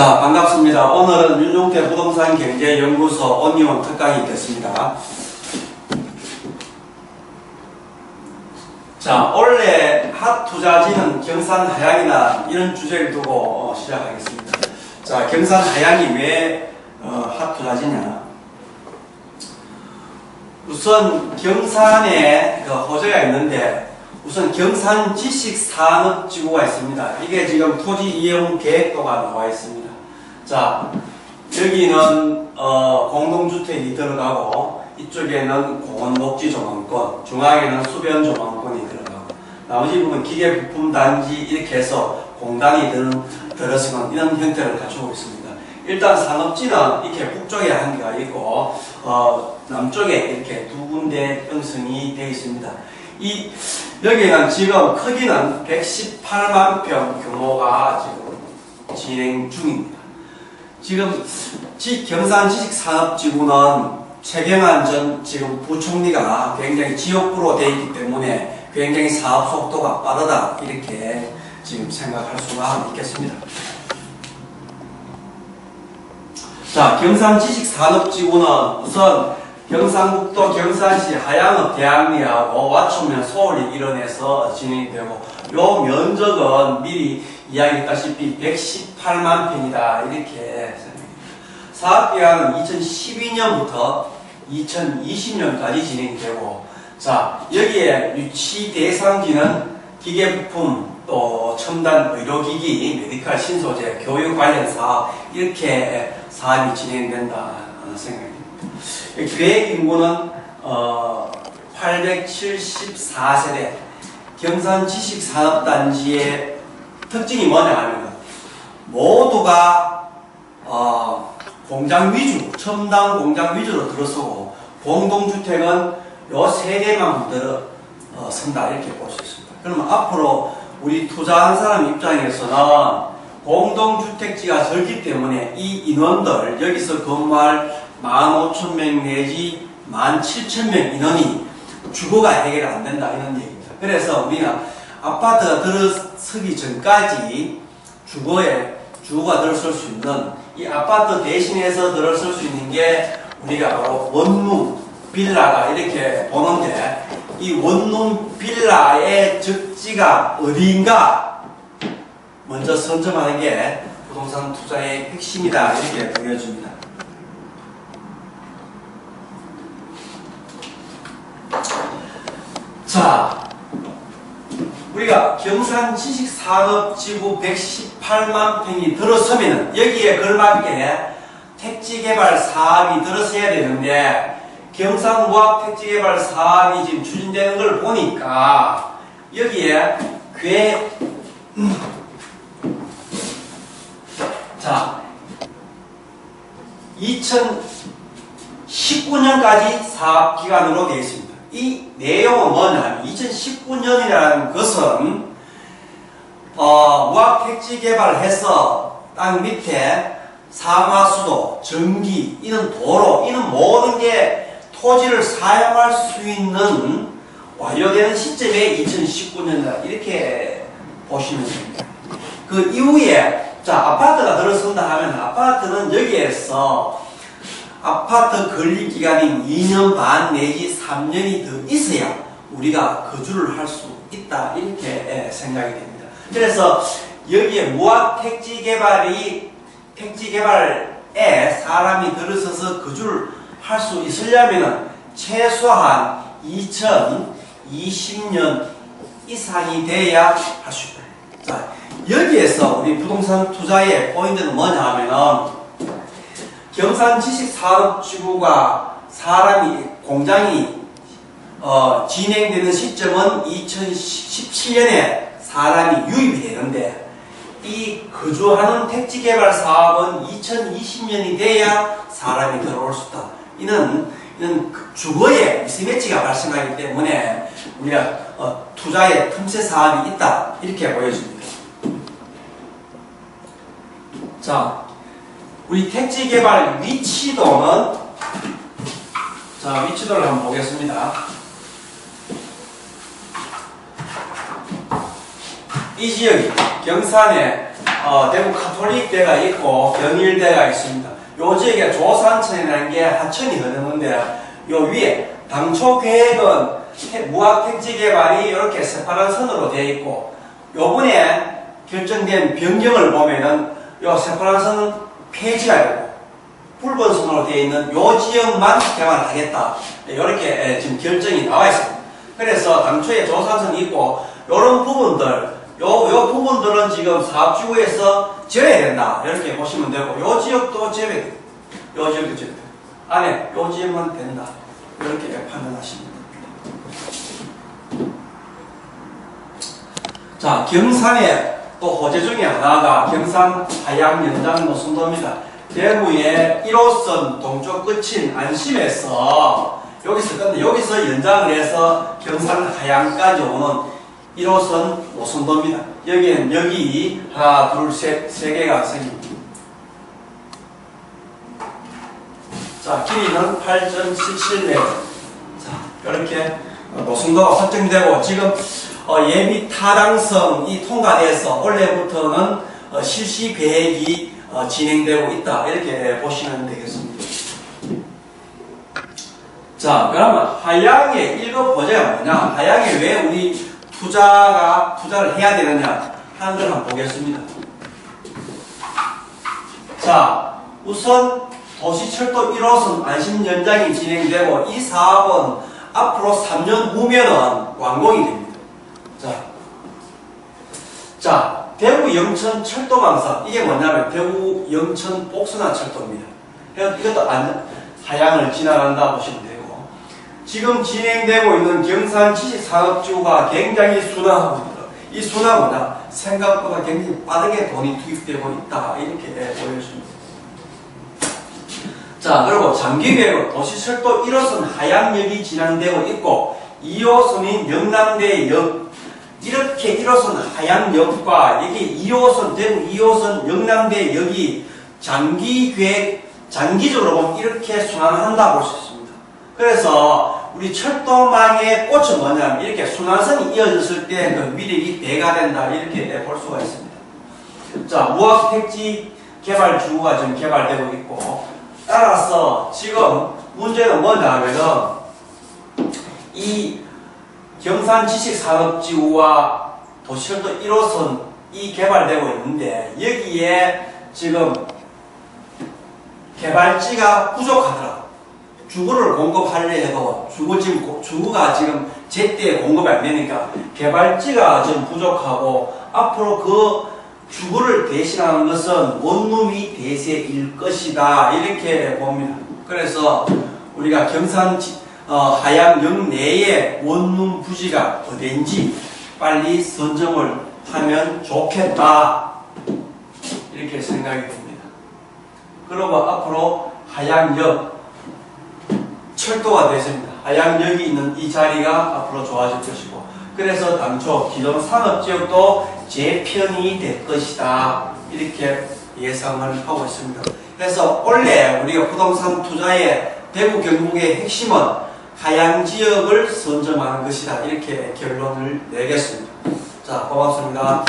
자, 반갑습니다. 오늘은 윤종태 부동산 경제 연구소 온리원 특강이 있겠습니다. 자, 원래 핫 투자지는 경산 하양이나 이런 주제를 두고 어, 시작하겠습니다. 자, 경산 하양이 왜 어, 핫 투자지냐? 우선 경산에 그 호재가 있는데 우선 경산 지식산업지구가 있습니다. 이게 지금 토지 이용 계획도가 나와 있습니다. 자, 여기는 어, 공동주택이 들어가고 이쪽에는 공원 녹지 조망권, 중앙에는 수변 조망권이 들어가고 나머지 부분 기계 부품 단지 이렇게 해서 공단이 들어서는 이런 형태를 갖추고 있습니다. 일단 산업지는 이렇게 북쪽에 한 개가 있고 어, 남쪽에 이렇게 두 군데 형성이 되어 있습니다. 이 여기는 지금 크기는 118만 평 규모가 지금 진행 중입니다. 지금 지, 경산 지식산업지구는 최경환 전 지금 부총리가 굉장히 지역구로 되어 있기 때문에 굉장히 사업 속도가 빠르다 이렇게 지금 생각할 수가 있겠습니다. 자, 경산 지식산업지구는 우선 경상북도 경산시 하양읍 대학리하고 와초면 서울이 일원에서 진행이 되고 요 면적은 미리 이야기했다시피 118만 평이다 이렇게. 사업기간은 2012년부터 2020년까지 진행되고 자 여기에 유치 대상지는 기계부품 또 첨단 의료기기 메디칼 신소재 교육 관련 사업 이렇게 사업이 진행된다 생각합니다. 계획 인구는 어, 874세대 경산 지식산업단지의 특징이 뭐냐 하면 모두가 어, 공장 위주, 첨단 공장 위주로 들어서고 공동주택은 요 세 개만 들어 어, 선다 이렇게 볼 수 있습니다. 그러면 앞으로 우리 투자한 사람 입장에서는 공동주택지가 적기 때문에 이 인원들 여기서 건물 15,000명 내지 17,000명 인원이 주거가 해결 안 된다 이런 얘기입니다. 그래서 우리는 아파트가 들어서기 전까지 주거에 주거가 들어설 수 있는 이 아파트 대신해서 들어설 수 있는 게 우리가 바로 원룸 빌라가 이렇게 보는데 이 원룸 빌라의 적지가 어디인가 먼저 선점하는 게 부동산 투자의 핵심이다 이렇게 보여줍니다. 자, 우리가 경산 지식산업지구 118만 평이 들어서면 여기에 걸맞게 택지개발 사업이 들어서야 되는데 경산무학 택지개발 사업이 지금 추진되는 걸 보니까 여기에 꽤 자, 2019년까지 사업 기간으로 되어 있습니다. 이 내용은 뭐냐면 2019년이라는 것은 어, 무학 택지 개발해서 땅 밑에 상하수도, 전기, 이런 도로, 이런 모든 게 토지를 사용할 수 있는 완료되는 시점에 2019년이다 이렇게 보시면 됩니다. 그 이후에 자 아파트가 들어선다 하면 아파트는 여기에서 아파트 건립 기간이 2년 반 내지 3년이 더 있어야 우리가 거주를 할 수 있다 이렇게 예, 생각이 됩니다. 그래서 여기에 무학 택지 개발이 택지 개발에 사람이 들어서서 거주를 할 수 있으려면 최소한 2020년 이상이 돼야 할 수 있다. 자, 여기에서 우리 부동산 투자의 포인트는 뭐냐 하면은 경산 지식 산업 지구가 사람이 공장이 어, 진행되는 시점은 2017년에 사람이 유입이 되는데 이 거주하는 택지 개발 사업은 2020년이 돼야 사람이 들어올 수 있다. 이는 이는 그 주거에 미스매치가 발생하기 때문에 우리가 어, 투자에 틈새 사업이 있다 이렇게 보여집니다. 자, 우리 택지 개발 위치도는 자 위치도를 한번 보겠습니다. 이 지역이 경산의 어, 대구 카톨릭대가 있고 경일대가 있습니다. 요 지역에 조산천이라는 게 하천이 흐르는데 요 위에 당초 계획은 태- 무학 택지 개발이 이렇게 세파란 선으로 되어 있고 요번에 결정된 변경을 보면은 요 세파란 선은 폐지가 되고 붉은 선으로 되어 있는 요 지역만 개발하겠다. 이렇게 지금 결정이 나와 있습니다. 그래서 당초에 조사선이 있고 요런 부분들 요, 요 부분들은 지금 사업지구에서 지어야 된다. 이렇게 보시면 되고 요 지역도 돼요. 요 지역도 돼요. 안에 요 지역만 된다. 이렇게 판단하시면 됩니다. 자, 경산에 또 호재 중에 하나가 경산 하양 연장 노선도입니다. 대구의 1호선 동쪽 끝인 안심에서 여기서 근데 여기서 연장을 해서 경산 하양까지 오는 1호선 노선도입니다. 여기는 여기 하나, 둘, 셋, 세 개가 생깁니다. 자, 길이는 8.77m. 자, 이렇게 노선도가 설정되고 지금 어, 예비 타당성이 통과돼서 올해부터는 어, 실시 계획이 어, 진행되고 있다 이렇게 보시면 되겠습니다. 자, 그러면 하양의 1급 보제가 뭐냐? 하양에 왜 우리 투자가 투자를 해야 되느냐 하는 걸 한번 보겠습니다. 자, 우선 도시철도 1호선 안심 연장이 진행되고 이 사업은 앞으로 3년 후면은 완공이 됩니다. 자, 자, 대구 영천 철도망사 이게 뭐냐면 대구 영천 복선화 철도입니다. 이것도 안, 하양을 지나간다 보시면 되고 지금 진행되고 있는 경산 지식산업지구가 굉장히 순화하고 있다. 이 순화 뭐냐? 생각보다 굉장히 빠르게 돈이 투입되고 있다. 이렇게 보여줍니다. 자, 그리고 장기계획 도시철도 1호선 하양역이 진행되고 있고 2호선인 영남대역 이렇게 1호선 하양역과 여기 2호선 대구 2호선 영남대역이 장기계획 장기적으로 보면 이렇게 순환한다 볼수 있습니다. 그래서 우리 철도망의 꽃은 뭐냐면 이렇게 순환선이 이어졌을 때 그 위력이 배가 된다 이렇게 볼 수가 있습니다. 자, 무학 택지 개발 주구가 지금 개발되고 있고 따라서 지금 문제는 뭐냐면은 이 경산 지식 산업지구와 도시철도 1호선 이 개발되고 있는데 여기에 지금 개발지가 부족하더라고. 주구를 공급하려 해도 주구 지금 고- 주구가 지금 제때 공급이 안 되니까 개발지가 지금 부족하고 앞으로 그 주구를 대신하는 것은 원룸이 대세일 것이다 이렇게 봅니다. 그래서 우리가 경산 지- 어, 하양역 내에 원룸 부지가 어딘지 빨리 선정을 하면 좋겠다 이렇게 생각이 듭니다. 그리고 앞으로 하양역 철도가 됐습니다. 하양역이 있는 이 자리가 앞으로 좋아질 것이고 그래서 당초 기존 산업지역도 재편이 될 것이다 이렇게 예상을 하고 있습니다. 그래서 원래 우리가 부동산 투자의 대구 경북의 핵심은 하양 지역을 선점하는 것이다 이렇게 결론을 내겠습니다. 자 고맙습니다.